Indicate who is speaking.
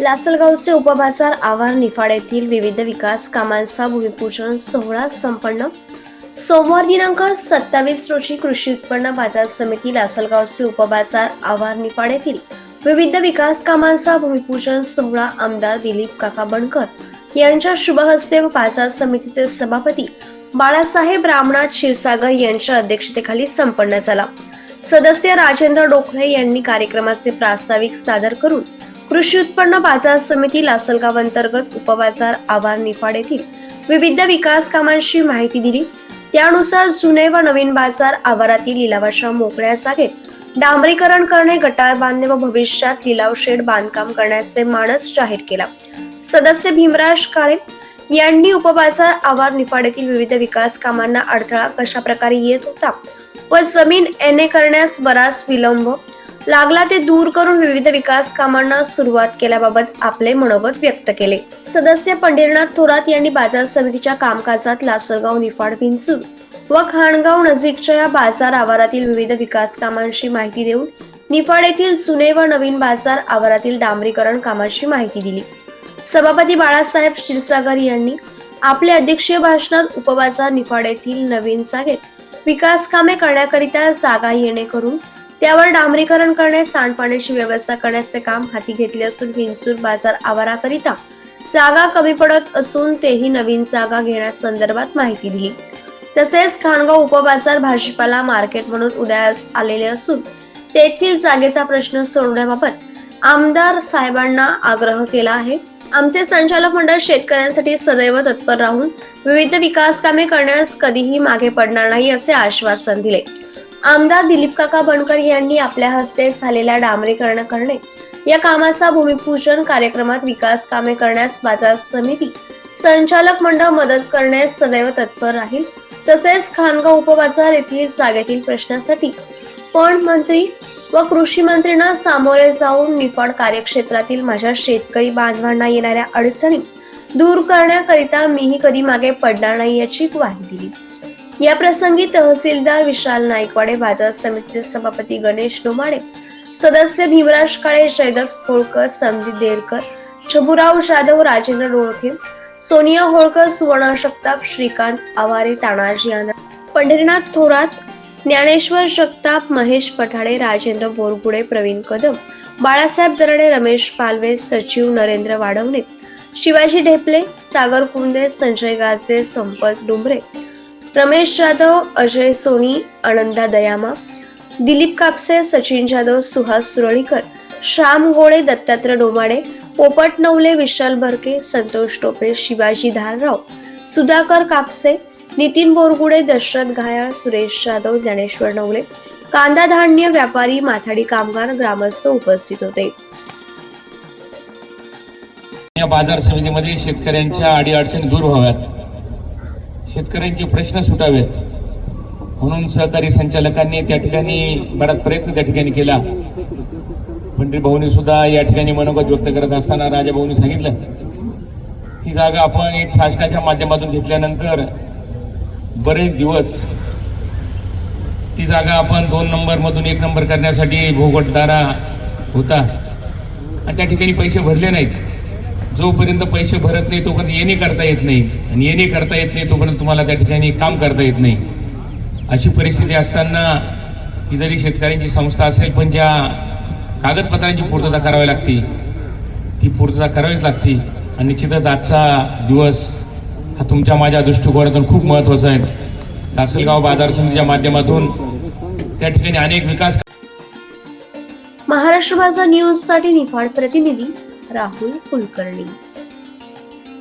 Speaker 1: लासलगावचे उपबाजार आवार निफाड येथील विविध विकास कामांचा भूमिपूजन सोहळा संपन्न. सोमवार दिनांक सत्तावीस रोजी कृषी उत्पन्न बाजार समिती लासलगावचे उपबाजार आवार निफाड येथील विविध विकास कामांचा भूमिपूजन सोहळा आमदार दिलीप काका बनकर यांच्या शुभहस्ते व बाजार समितीचे सभापती बाळासाहेब रामनाथ क्षीरसागर यांच्या अध्यक्षतेखाली संपन्न झाला. सदस्य राजेंद्र डोकळे यांनी कार्यक्रमाचे प्रास्ताविक सादर करून कृषी उत्पन्न बाजार समिती लासलगाव अंतर्गत उपबाजार आवार निफाड येथील विविध विकास कामांची माहिती दिली. त्यानुसार जुने व नवीन बाजार आवारातील लिलावाच्या मोकळ्या जागेत डांबरीकरण करणे गटार बांधणे व भविष्यात लिलाव शेड बांधकाम करण्याचे मानस जाहीर केला. सदस्य भीमराज काळे यांनी उपबाजार आवार निफाड विविध विकास कामांना अडथळा कशा प्रकारे येत होता? व जमीन एने करण्यास बराच विलंब? लागला ते दूर करून विविध विकास कामांना सुरुवात केल्याबाबत आपले मनोगत व्यक्त केले. सदस्य पंढरीनाथ थोरात यांनी बाजार समितीच्या कामकाजात लासलगाव निफाड भिंचूर व खाणगाव नजीकच्या या बाजार आवारातील विविध विकास कामांची माहिती देऊन निफाड येथील जुने व नवीन बाजार आवारातील डांबरीकरण कामाची माहिती दिली. सभापती बाळासाहेब क्षीरसागर यांनी आपल्या अध्यक्षीय भाषणात उपबाजार निफाड येथील नवीन जागेत विकास कामे करण्याकरिता जागा येणे करून त्यावर डांबरीकरण करणे सांडपाण्याची व्यवस्था करण्याचे काम हाती घेतले असून विंचूर बाजार आवाराकरिता जागा कमी पडत असून तेही नवीन जागा घेण्यासंदर्भात माहिती दिली. तसेच खाणगाव उपबाजार भाजीपाला मार्केट म्हणून उदयास आलेले असून तेथील जागेचा प्रश्न सोडवण्याबाबत आमदार साहेबांना आग्रह केला आहे. आमचे संचालक मंडळ शेतकऱ्यांसाठी सदैव तत्पर राहून विविध विकास कामे करण्यास कधीही मागे पडणार नाही असे आश्वासन दिले. आमदार दिलीप काका बनकर यांनी आपल्या हस्ते झालेल्या डांबरीकरण करणे या कामाचा भूमिपूजन कार्यक्रमात विकास कामे करण्यास बाजार समिती संचालक मंडळ मदत करण्यास सदैव तत्पर राहील. तसेच खानगाव उपबाजार येथील जागेतील प्रश्नासाठी पण मंत्री व कृषी मंत्रींना सामोरे जाऊन निफाड कार्यक्षेत्रातील माझ्या शेतकरी बांधवांना येणाऱ्या अडचणी दूर करण्याकरिता मीही कधी मागे पडणार नाही याची ग्वाही दिली. या प्रसंगी तहसीलदार विशाल नाईकवाडे बाजार समितीचे सभापती गणेश डोमाडे सदस्य भीमराज काळे जयदत्त होळकर संदीप देरकर शबुराव जाधव राजेंद्र डोळखे सोनिया होळकर सुवर्ण शक्ताप श्रीकांत आवारे तानाजी आनंद पंढरीनाथ थोरात ज्ञानेश्वर जगताप महेश पठाडे राजेंद्र बोरगुडे प्रवीण कदम बाळासाहेब दरडे रमेश पालवे सचिव नरेंद्र वाडवणे शिवाजी ढेपले सागर कुंदे संजय गाजे संपत डुंबरे रमेश जाधव अजय सोनी आनंदा दयामा दिलीप कापसे सचिन जाधव सुहास सुरळीकर श्याम गोळे दत्तात्रय डोमाडे पोपट नवले विशाल भरके संतोष टोपे शिवाजी धारराव सुधाकर कापसे नितीन बोरगुडे दशरथ घायाळ सुरेश जाधव ज्ञानेश्वर नवले कांदा धान्य व्यापारी माथाडी कामगार ग्रामस्थ उपस्थित होते.
Speaker 2: या बाजार समितीमध्ये शेतकऱ्यांच्या अडीअडचणी दूर व्हाव्यात. शेतकऱ्यांचे प्रश्न सुटावेत. म्हणून सहकारी संचालकांनी त्या ठिकाणी बराच प्रयत्न त्या ठिकाणी केला. पंडित भाऊनी सुद्धा या ठिकाणी मनोगत व्यक्त करत असताना राजाभाऊनी सांगितलं ही जागा आपण एक शासनाच्या माध्यमातून घेतल्यानंतर बरेच दिवस ती जागा आपण दोन नंबरमधून एक नंबर करण्यासाठी भोगटदारा होता. आणि त्या ठिकाणी पैसे भरले नाहीत. जोपर्यंत पैसे भरत नाही तोपर्यंत येणे करता येत नाही. आणि येणे करता येत नाही तोपर्यंत तुम्हाला त्या ठिकाणी काम करता येत नाही. अशी परिस्थिती असताना ही जरी शेतकऱ्यांची संस्था असेल पण ज्या कागदपत्रांची पूर्तता करावी लागती ती पूर्तता करावीच लागते. आणि निश्चितच आजचा दिवस हा तुमच्या माझ्या दृष्टिकोनातून खूप महत्वाचं आहे. लासलगाव बाजार समितीच्या माध्यमातून त्या ठिकाणी अनेक विकास
Speaker 1: महाराष्ट्र माझा न्यूजसाठी निफाड प्रतिनिधी राहुल कुलकर्णी.